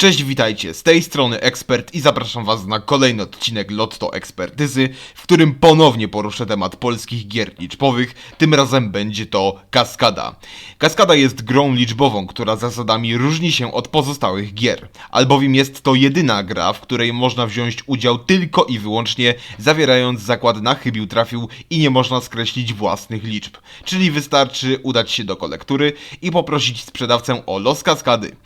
Cześć, witajcie, z tej strony Ekspert i zapraszam was na kolejny odcinek Lotto Ekspertyzy, w którym ponownie poruszę temat polskich gier liczbowych, tym razem będzie to Kaskada. Kaskada jest grą liczbową, która zasadami różni się od pozostałych gier, albowiem jest to jedyna gra, w której można wziąć udział tylko i wyłącznie zawierając zakład na chybił trafił i nie można skreślić własnych liczb, czyli wystarczy udać się do kolektury i poprosić sprzedawcę o los kaskady.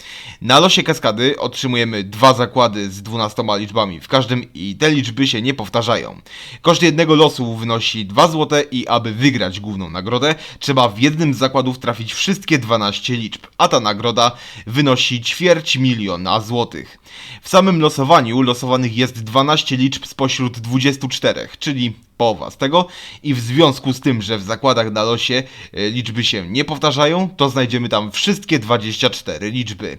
Na losie kaskady otrzymujemy dwa zakłady z 12 liczbami w każdym i te liczby się nie powtarzają. Koszt jednego losu wynosi 2 zł i aby wygrać główną nagrodę trzeba w jednym z zakładów trafić wszystkie 12 liczb, a ta nagroda wynosi ćwierć miliona złotych. W samym losowaniu losowanych jest 12 liczb spośród 24, czyli z tego i w związku z tym, że w zakładach na losie e, liczby się nie powtarzają, to znajdziemy tam wszystkie 24 liczby.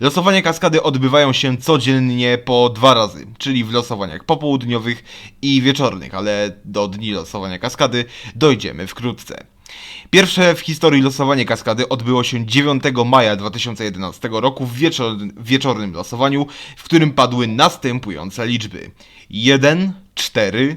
Losowania kaskady odbywają się codziennie po dwa razy, czyli w losowaniach popołudniowych i wieczornych, ale do dni losowania kaskady dojdziemy wkrótce. Pierwsze w historii losowanie kaskady odbyło się 9 maja 2011 roku w wieczor wieczornym losowaniu, w którym padły następujące liczby: 1, 4,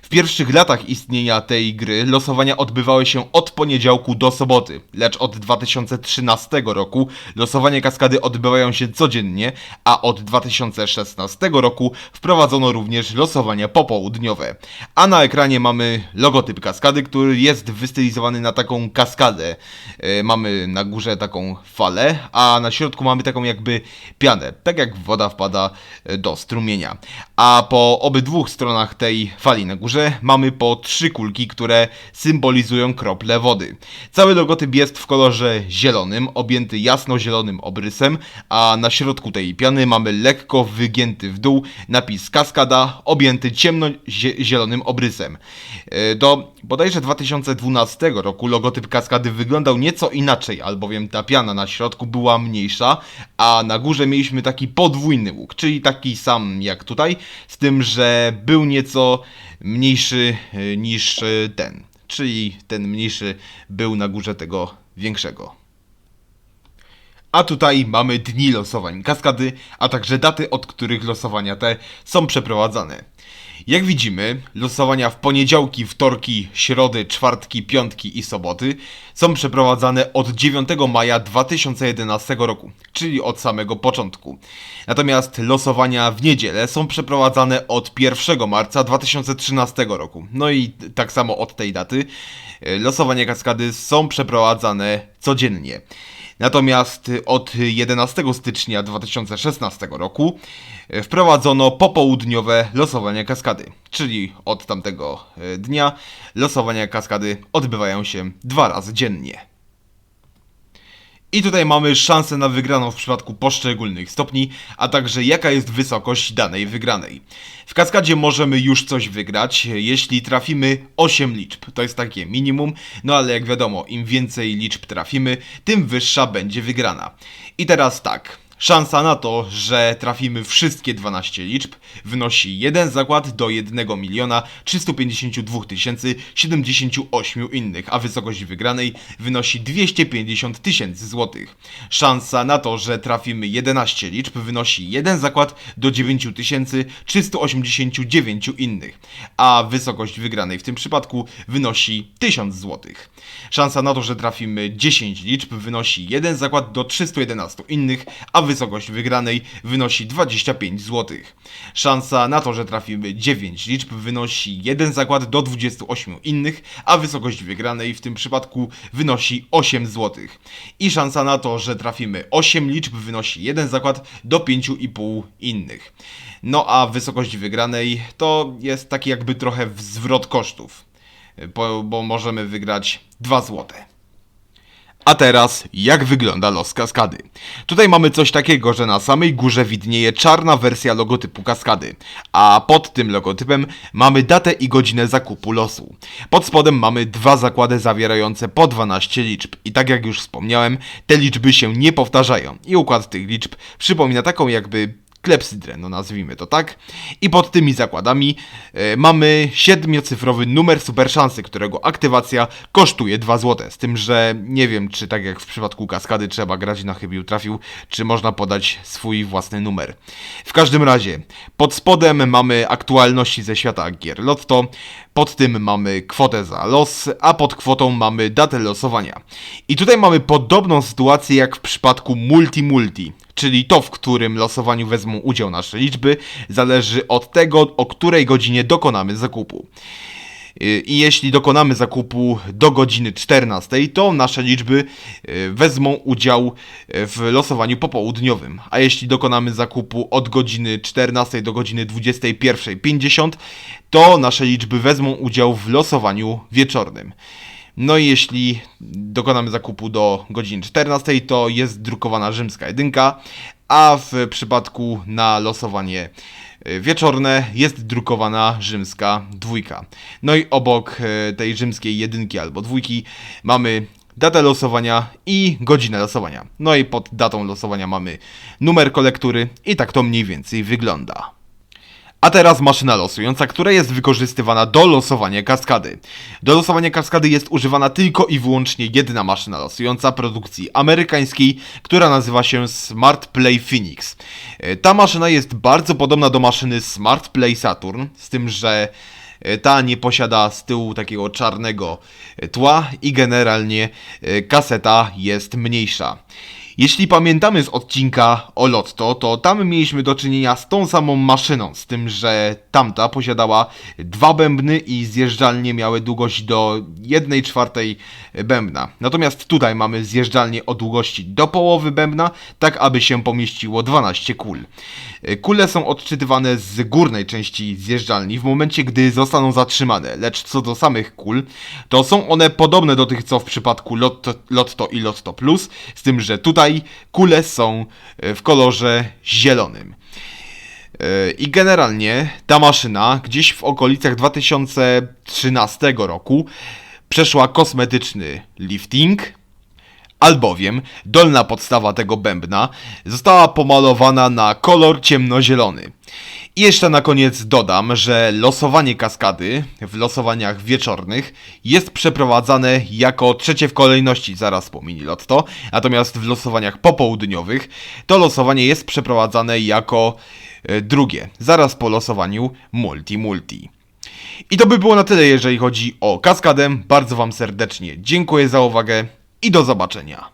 pierwszych latach istnienia tej gry losowania odbywały się od poniedziałku do soboty, lecz od 2013 roku losowanie kaskady odbywają się codziennie, a od 2016 roku wprowadzono również losowania popołudniowe. A na ekranie mamy logotyp kaskady, który jest wystylizowany na taką kaskadę. E, mamy na górze taką falę, a na środku mamy taką jakby pianę, tak jak woda wpada e, do strumienia. A po obydwu stronach tej fali na górze mamy po trzy kulki, które symbolizują krople wody. Cały logotyp jest w kolorze zielonym, objęty jasno-zielonym obrysem, a na środku tej piany mamy lekko wygięty w dół napis kaskada, objęty ciemno-zielonym obrysem. E, do bodajże 2012 roku logotyp kaskady wyglądał nieco inaczej, albowiem ta piana na środku była mniejsza, a na górze mieliśmy taki podwójny łuk, czyli taki sam jak tutaj, z tym, że był nieco mniejszy e, niż e, ten. Czyli ten mniejszy był na górze tego większego. A tutaj mamy dni losowań kaskady, a także daty, od których losowania te są przeprowadzane. Jak widzimy, losowania w poniedziałki, wtorki, środy, czwartki, piątki i soboty są przeprowadzane od 9 maja 2011 roku, czyli od samego początku. Natomiast losowania w niedzielę są przeprowadzane od 1 marca 2013 roku. No i tak samo od tej daty losowania kaskady są przeprowadzane codziennie. Natomiast od 11 stycznia 2016 roku wprowadzono popołudniowe losowania kaskady, czyli od tamtego e, dnia losowania kaskady odbywają się dwa razy dziennie. I tutaj mamy szansę na wygraną w przypadku poszczególnych stopni, a także jaka jest wysokość danej wygranej. W kaskadzie możemy już coś wygrać, jeśli trafimy 8 liczb. To jest takie minimum, no ale jak wiadomo, im więcej liczb trafimy, tym wyższa będzie wygrana. I teraz tak, Szansa na to, że trafimy wszystkie 12 liczb wynosi 1 zakład do 1 miliona 352 tysięcy 78 innych, a wysokość wygranej wynosi 250 tysięcy złotych. Szansa na to, że trafimy 11 liczb wynosi 1 zakład do 9389 innych, a wysokość wygranej w tym przypadku wynosi 1000 złotych. Szansa na to, że trafimy 10 liczb wynosi 1 zakład do 311 innych, a wysokość wygranej wynosi 25 zł. Szansa na to, że trafimy 9 liczb wynosi 1 zakład do 28 innych, a wysokość wygranej w tym przypadku wynosi 8 zł. I szansa na to, że trafimy 8 liczb wynosi 1 zakład do 5,5 innych. No a wysokość wygranej to jest taki jakby trochę zwrot kosztów, bo, bo możemy wygrać 2 złote. A teraz, jak wygląda los kaskady? Tutaj mamy coś takiego, że na samej górze widnieje czarna wersja logotypu kaskady, a pod tym logotypem mamy datę i godzinę zakupu losu. Pod spodem mamy dwa zakłady zawierające po 12 liczb i tak jak już wspomniałem, te liczby się nie powtarzają i układ tych liczb przypomina taką jakby klepsydrę, no nazwijmy to tak. I pod tymi zakładami e, mamy siedmiocyfrowy numer super szansy, którego aktywacja kosztuje 2 zł. Z tym, że nie wiem, czy tak jak w przypadku kaskady trzeba grać na chybił trafił, czy można podać swój własny numer. W każdym razie, pod spodem mamy aktualności ze świata gier Lotto, pod tym mamy kwotę za los, a pod kwotą mamy datę losowania. I tutaj mamy podobną sytuację jak w przypadku multi-multi, czyli to, w którym losowaniu wezmą udział nasze liczby, zależy od tego, o której godzinie dokonamy zakupu. Y, I jeśli dokonamy zakupu do godziny 14, to nasze liczby y, wezmą udział y, w losowaniu popołudniowym. A jeśli dokonamy zakupu od godziny 14 do godziny 21.50, to nasze liczby wezmą udział w losowaniu wieczornym. No i jeśli dokonamy zakupu do godziny 14, to jest drukowana rzymska jedynka, a w przypadku na losowanie y, wieczorne jest drukowana rzymska dwójka. No i obok y, tej rzymskiej jedynki albo dwójki mamy datę losowania i godzinę losowania. No i pod datą losowania mamy numer kolektury i tak to mniej więcej wygląda. A teraz maszyna losująca, która jest wykorzystywana do losowania kaskady. Do losowania kaskady jest używana tylko i wyłącznie jedna maszyna losująca produkcji amerykańskiej, która nazywa się Smart Play Phoenix. E, Ta maszyna jest bardzo podobna do maszyny Smart Play Saturn, z tym, że e, ta nie posiada z tyłu takiego czarnego e, tła i generalnie kaseta jest mniejsza. Jeśli pamiętamy z odcinka o Lotto, to tam mieliśmy do czynienia z tą samą maszyną, z tym, że tamta posiadała dwa bębny i zjeżdżalnie miały długość do 1 czwartej bębna. Natomiast tutaj mamy zjeżdżalnię o długości do połowy bębna, tak aby się pomieściło 12 kul. Kule są odczytywane z górnej części zjeżdżalni w momencie, gdy zostaną zatrzymane, lecz co do samych kul, to są one podobne do tych, co w przypadku Lotto, Lotto i Lotto Plus, z tym, że tutaj kule są e, w kolorze zielonym. E, I generalnie ta maszyna gdzieś w okolicach 2013 roku przeszła kosmetyczny lifting, albowiem dolna podstawa tego bębna została pomalowana na kolor ciemnozielony. I jeszcze na koniec dodam, że losowanie kaskady w losowaniach wieczornych jest przeprowadzane jako trzecie w kolejności zaraz po mini lotto, natomiast w losowaniach popołudniowych to losowanie jest przeprowadzane jako e, drugie, zaraz po losowaniu multi-multi. I to by było na tyle, jeżeli chodzi o kaskadę. Bardzo Wam serdecznie dziękuję za uwagę i do zobaczenia.